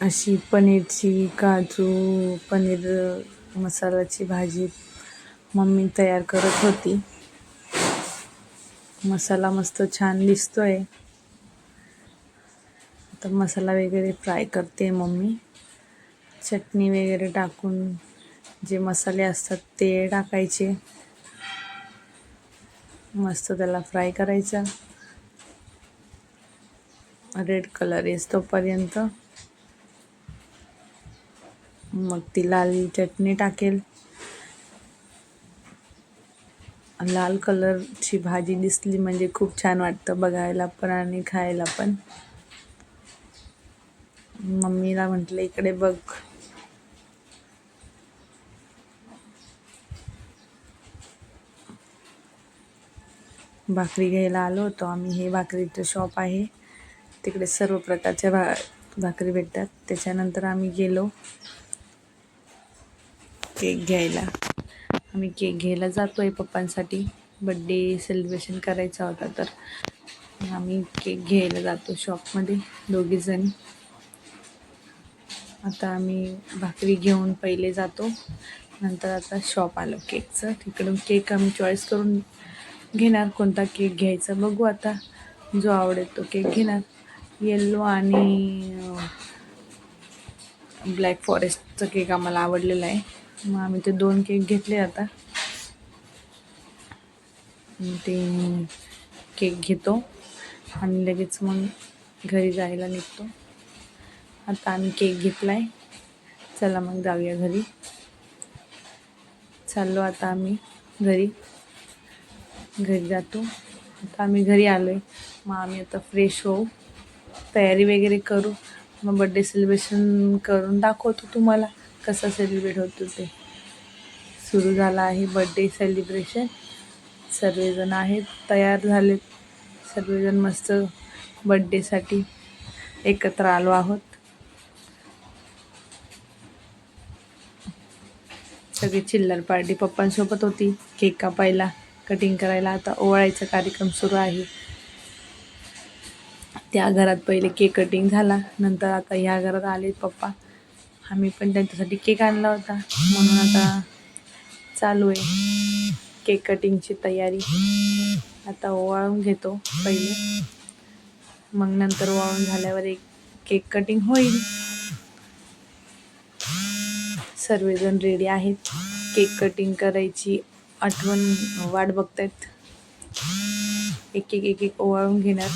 अशी पनीरची काजू पनीर मसाल्याची भाजी मम्मी तयार करत होती. मसाला मस्त छान दिसतोय. आता मसाला वगैरे फ्राय करते मम्मी. चटणी वगैरे टाकून जे मसाले असतात ते टाकायचे. मस्त त्याला फ्राय करायचा. रेड कलर येस तोपर्यंत. मग ती लाल चटणी टाकेल. लाल कलरची भाजी दिसली म्हणजे खूप छान वाटतं बघायला पण आणि खायला पण. मम्मीला म्हटलं इकडे बघ. भाकरी घ्यायला आलो होतो आम्ही. हे भाकरीचं शॉप आहे. तिकडे सर्व प्रकारच्या भा भाकरी भेटतात. त्याच्यानंतर आम्ही गेलो. केक घ्यायला. आम्ही केक घ्यायला जातो आहे पप्पांसाठी. बड्डे सेलिब्रेशन करायचा होता तर. आम्ही केक घ्यायला जातो शॉपमध्ये दोघीजणी आता आम्ही भाकरी घेऊन पहिले जातो. नंतर आता शॉप आलं केकचं. तिकडून केक आम्ही चॉईस करून घेणार. कोणता केक घ्यायचा बघू आता. जो आवडेल तो केक घेणार. येल्लो आणि ब्लॅक फॉरेस्टचा केक आम्हाला आवडलेला आहे. मग आम्ही ते दोन केक घेतले आता. ते केक घेतो आणि लगेच मग घरी जायला निघतो. आता आम्ही केक घेतला आहे चला मग जाऊया घरी. चाललो आता आम्ही घरी. घरी जातो. आता आम्ही घरी आलो आहे मग आम्ही आता फ्रेश होऊ. तयारी वगैरे करू. मग बड्डे सेलिब्रेशन करून दाखवतो तुम्हाला. कसं सेलिब्रेट होतो ते? सुरू झाला आहे बड्डे सेलिब्रेशन सर्वजण आहेत तयार झालेत. सर्वजण मस्त बड्डेसाठी एकत्र आलो आहोत. सगळी चिल्लर पार्टी पप्पांसोबत होती. केक कापायला कटिंग करायला आता ओवाळायचा कार्यक्रम सुरू आहे. त्या घरात पहिले केक कटिंग झाला. नंतर आता ह्या घरात आले पप्पा. आम्ही पण त्यांच्यासाठी केक आणला होता. म्हणून आता चालू आहे केक कटिंगची तयारी. आता ओवाळून घेतो पहिले. मग नंतर ओवाळून झाल्यावर एक केक कटिंग होईल. सर्वजण रेडी आहेत. केक कटिंग करायची आठवण वाट बघतायत. एक एक एक एक ओवाळून घेणार.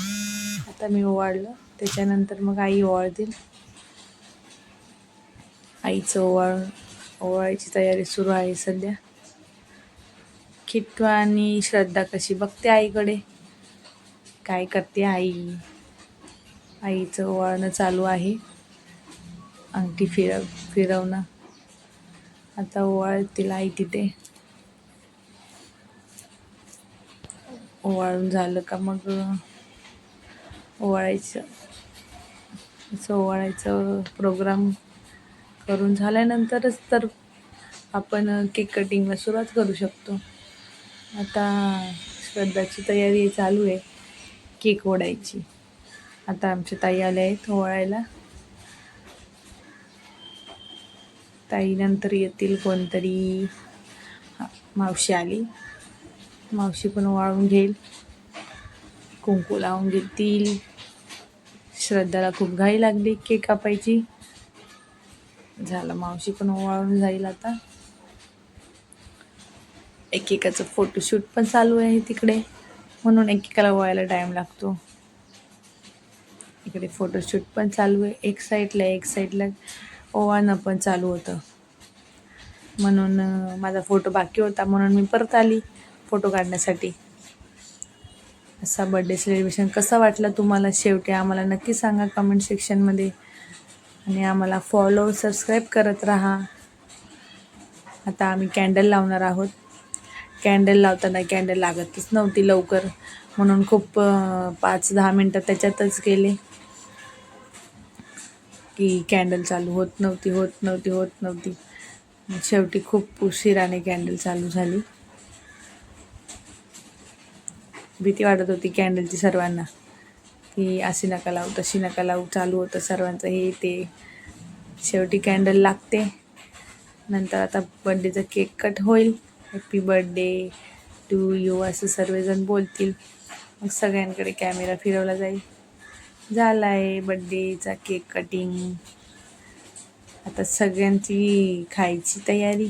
आता मी ओवाळलं. त्याच्यानंतर मग आई ओवाळतील. आईचं ओवाळ ओवाळायची तयारी सुरू आहे सध्या. किट्टू आणि श्रद्धा कशी बघते आईकडे? काय करते आई? आईचं ओवाळणं चालू आहे. अंगठी फिरव फिरवणं. आता ओवाळतील आई तिथे. ओवाळून झालं का मग ओवाळायचं? असं ओवाळायचं प्रोग्राम करून झाल्यानंतरच तर आपण केक कटिंगला सुरुवात करू शकतो. आता श्रद्धाची तयारी चालू आहे केक ओढायची. आता आमच्या ताई आल्या आहेत ओवाळायला. ताईनंतर येतील कोणतरी. मावशी आली. मावशी पण वाळून घेईल. कुंकू लावून घेतील. श्रद्धाला खूप घाई लागली केक कापायची. झालं. मावशी पण ओवाळून जाईल आता. एकेकाचं फोटोशूट पण चालू आहे तिकडे. म्हणून एकेकाला ओवायला टाईम लागतो. इकडे फोटोशूट पण चालू आहे. एक साईडला एक साईडला ओवाळणं पण चालू होतं. म्हणून माझा फोटो बाकी होता. म्हणून मी परत आली फोटो काढण्यासाठी. असा बड्डे सेलिब्रेशन कसा वाटला तुम्हाला? शेवटी आम्हाला नक्की सांगा कमेंट सेक्शनमध्ये आणि आम्हाला फॉलो सबस्क्राईब करत राहा. आता आम्ही कॅन्डल लावणार आहोत. कॅन्डल लावताना कॅन्डल लागतच नव्हती लवकर. म्हणून खूप पाच दहा मिनटं त्याच्यातच गेले. की कॅन्डल चालू होत नव्हती होत नव्हती होत नव्हती. शेवटी खूप उशिराने कॅन्डल चालू झाली. भीती वाटत होती कॅन्डलची सर्वांना. की अशी नका लावू तशी नका लावू चालू होतं सर्वांचं. हे ते. शेवटी कॅन्डल लागते. नंतर आता बड्डेचा केक कट होईल. हॅपी बड्डे टू यू असं सर्वजण बोलतील. मग सगळ्यांकडे कॅमेरा फिरवला जाईल. झाला आहे बड्डेचा केक कटिंग आता सगळ्यांची खायची तयारी.